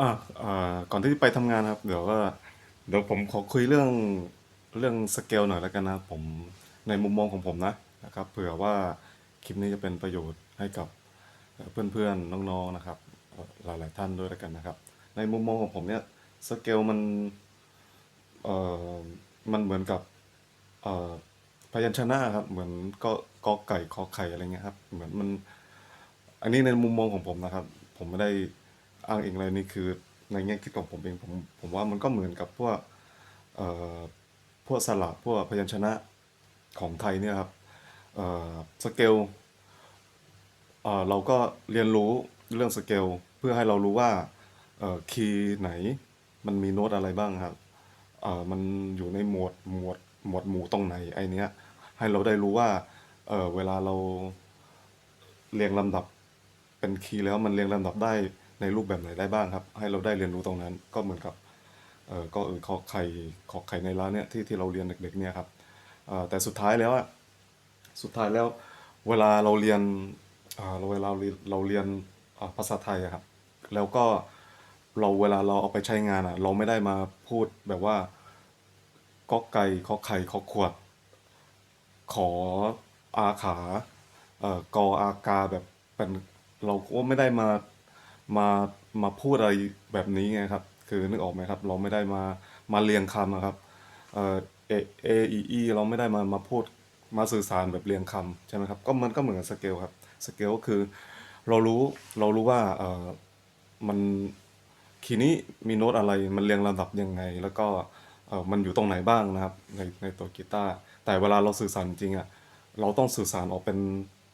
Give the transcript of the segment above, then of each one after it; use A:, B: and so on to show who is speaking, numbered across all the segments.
A: อ่าอ่าก่อนที่จะไปทำงานครับ เดี๋ยวก็เดี๋ยวผมขอคุยเรื่องเรื่องสเกลหน่อยแล้วกันนะครับผมในมุมมองของผมนะนะครับเผื่อว่าคลิปนี้จะเป็นประโยชน์ให้กับเพื่อนๆน้องๆนะครับหลายๆท่านด้วยแล้วกันนะครับ ในมุมมองของผมเนี่ยสเกลมันเอ่อมันเหมือนกับเอ่อพยัญชนะครับ เหมือนก็กอไก่ขอไข่อะไรเงี้ยครับเหมือนมัน อันนี้ในมุมมองของผมนะครับ ผมไม่ได้ อ้างอิงอะไรนี่คือในแง่คิดของผมเองผมผมว่ามันก็เหมือนกับพวกเอ่อพวกสระพวกพยัญชนะของไทยเนี่ยครับเอ่อสเกลเอ่อเราก็เรียนรู้เรื่องสเกลเพื่อให้เรารู้ว่าเอ่อคีย์ไหนมันมีโน้ตอะไรบ้างครับเอ่อมันอยู่ในหมวดหมวดหมวดหมู่ตรงไหนไอเนี้ยให้เราได้รู้ว่าเออเวลาเราเรียงลำดับเป็นคีย์แล้วมันเรียงลำดับได้ ในรูปแบบไหนได้บ้างครับ ให้เราได้เรียนรู้ตรงนั้น ก็เหมือนกับเออก็เออขอไข่ขอไข่ในร้านเนี่ยที่ที่เราเรียนเด็กๆเนี่ยครับเอ่อแต่สุดท้ายแล้วอะสุดท้ายแล้วเวลาเราเรียนอ่าเราเวลาเราเรียนเราเรียนภาษาไทยครับ แล้วก็เราเวลาเราเอาไปใช้งานอะเราไม่ได้มาพูดแบบว่าก็ไก่ขอไข่ขอขวด ขออาขาเอ่อกออากาแบบเป็นเราก็ไม่ได้มา มามาพูดอะไรแบบนี้ไงครับ คือนึกออกไหมครับ เราไม่ได้มามาเรียงคำอะครับเออเอเออีอีเราไม่ได้มามาพูดมาสื่อสารแบบเรียงคำใช่ไหมครับก็มันก็เหมือนสเกลครับสเกลก็คือเรารู้เรารู้ว่าเออมันคีย์นี้มีโน้ตอะไรมันเรียงลำดับยังไง แล้วก็เออมันอยู่ตรงไหนบ้างนะครับในในตัวกีตาร์แต่เวลาเราสื่อสารจริงๆอะเราต้องสื่อสารออกเป็น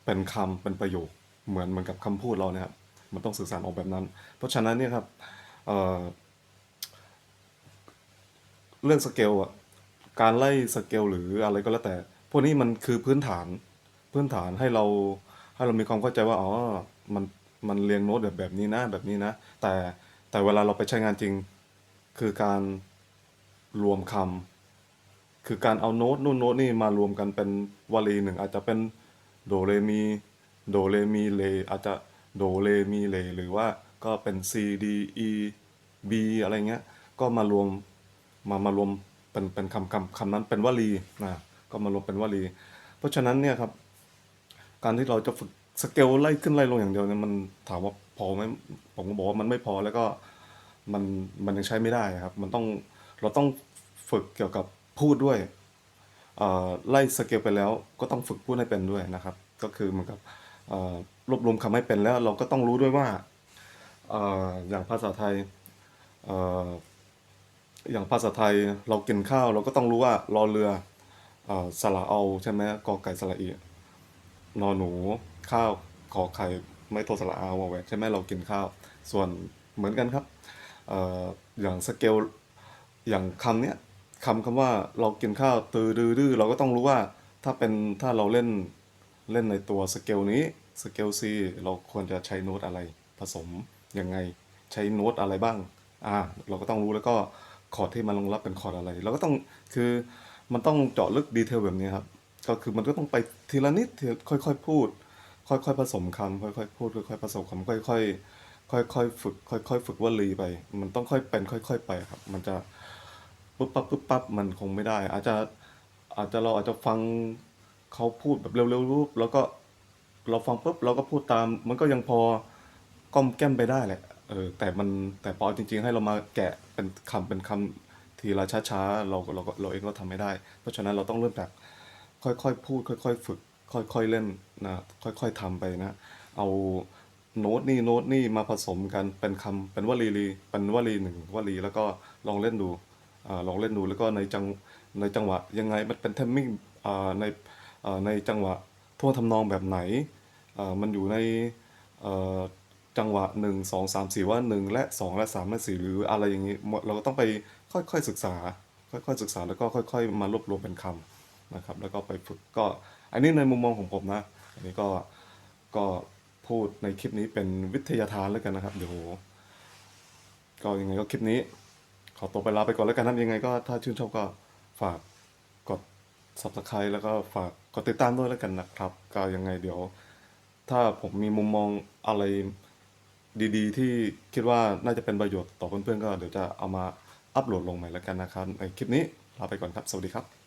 A: เป็นคำเป็นประโยคเหมือนเหมือนกับคำพูดเราเนี่ยครับ มันต้องสื่อสารออกแบบนั้น เพราะฉะนั้นเนี่ยครับเเรื่องสเกลอะการไล่สเกลหรืออะไรก็แล้วแต่ พวกนี้มันคือพื้นฐานพื้นฐานให้เราให้เรามีความเข้าใจว่าอ๋อมันมันเรียงโน้ตแบบแบบนี้นะแบบนี้นะ แต่แต่เวลาเราไปใช้งานจริง คือการรวมคำคือการเอาโน้ตนู่นโน้ตนี่มารวมกันเป็นวลีหนึ่งอาจจะเป็นโดเรมีโดเรมีเลอาจจะ โดเรมีเลหรือว่าก็เป็น C D E B อะไรเงี้ย ก็มารวมมามารวมเป็นเป็นคำคำคำนั้นเป็นวลีนะก็มารวมเป็นวลี เพราะฉะนั้นเนี่ยครับ การที่เราจะฝึกสเกลไล่ขึ้นไล่ลงอย่างเดียวเนี่ยมันถามว่าพอไหมผมก็บอกว่ามันไม่พอแล้วก็มันมันยังใช้ไม่ได้ครับ มันต้องเราต้องฝึกเกี่ยวกับพูดด้วยเออไล่สเกลไปแล้วก็ต้องฝึกพูดให้เป็นด้วยนะครับ ก็คือเหมือนกับ รวบรวมคำให้เป็นแล้วเราก็ต้องรู้ด้วยว่าอย่างภาษาไทยอย่างภาษาไทยเรากินข้าวเราก็ต้องรู้ว่ารอเรือสระเอาใช่ไหมกอไก่สระอีนอหนูข้าวขอไข่ไม่โทสระอาวอแหวนใช่ไหมเรากินข้าว ส่วนเหมือนกันครับอย่างสเกลอย่างคำเนี้ยคำคำว่าเรากินข้าวตือดือดื้อเราก็ต้องรู้ว่าถ้าเป็นถ้าเราเล่น เล่นในตัวสเกลนี้สเกล C เราควรจะใช้โน้ตอะไรผสมยังไงใช้โน้ตอะไรบ้างอ่าเราก็ต้องรู้แล้วก็คอร์ดที่มันรองรับเป็นคอร์ดอะไรเราก็ต้องคือมันต้องเจาะลึกดีเทลแบบนี้ครับก็คือมันก็ต้องไปทีละนิดค่อยๆพูด ค่อยๆผสมคำค่อยๆพูดค่อยๆผสมคำค่อยๆค่อยๆฝึกค่อยๆฝึกวลีไป มันต้องค่อยเป็นค่อย ๆ ไปครับ มันจะปุ๊บปั๊บปุ๊บปั๊บมันคงไม่ได้ อาจจะอาจจะเราอาจจะฟัง เขาพูดแบบเร็วๆรูปแล้วก็เราฟังปุ๊บเราก็พูดตาม มันก็ยังพอก้อมแก้มไปได้แหละเออแต่มันแต่พอจริง ๆ ให้เรามาแกะเป็นคำเป็นคำทีละช้าๆเราเราก็เราเองก็ทำไม่ได้ เพราะฉะนั้นเราต้องเริ่มจากค่อยๆพูด ค่อยๆฝึก ค่อยๆเล่นนะค่อยๆทำไปนะ เอาโน้ตนี่โน้ตนี่มาผสมกันเป็นคำเป็นวลีลีเป็นวลีหนึ่งวลีแล้วก็ลองเล่นดูอ่าลองเล่นดูแล้วก็ในจังในจังหวะยังไงมันเป็นเทมมิ่งอ่าใน ในจังหวะท่วงทำนองแบบไหน มันอยู่ในจังหวะหนึ่งสองสามสี่ว่าหนึ่งและสองและสามและสี่หรืออะไรอย่างนี้ เราก็ต้องไปค่อยๆศึกษา ค่อยๆศึกษาแล้วก็ค่อย ๆ มารวบรวมเป็นคำนะครับ แล้วก็ไปฝึกก็อันนี้ในมุมมองของผมนะ อันนี้ก็ก็พูดในคลิปนี้เป็นวิทยาทานแล้วกันนะครับ เดี๋ยวก็ยังไงก็คลิปนี้ ขอตัวไปลาไปก่อนแล้วกันนะยังไงก็ถ้าชื่นชอบก็ฝาก ด subscribe แล้วก็ฝากกดติดตามด้วยแล้วกันนะครับ ก็ยังไงเดี๋ยว ถ้าผมมีมุมมองอะไรดีๆ ที่คิดว่าน่าจะเป็นประโยชน์ต่อเพื่อนๆก็เดี๋ยวจะเอามาอัปโหลดลงใหม่แล้วกันนะครับในคลิปนี้ลาไปก่อนครับ สวัสดีครับ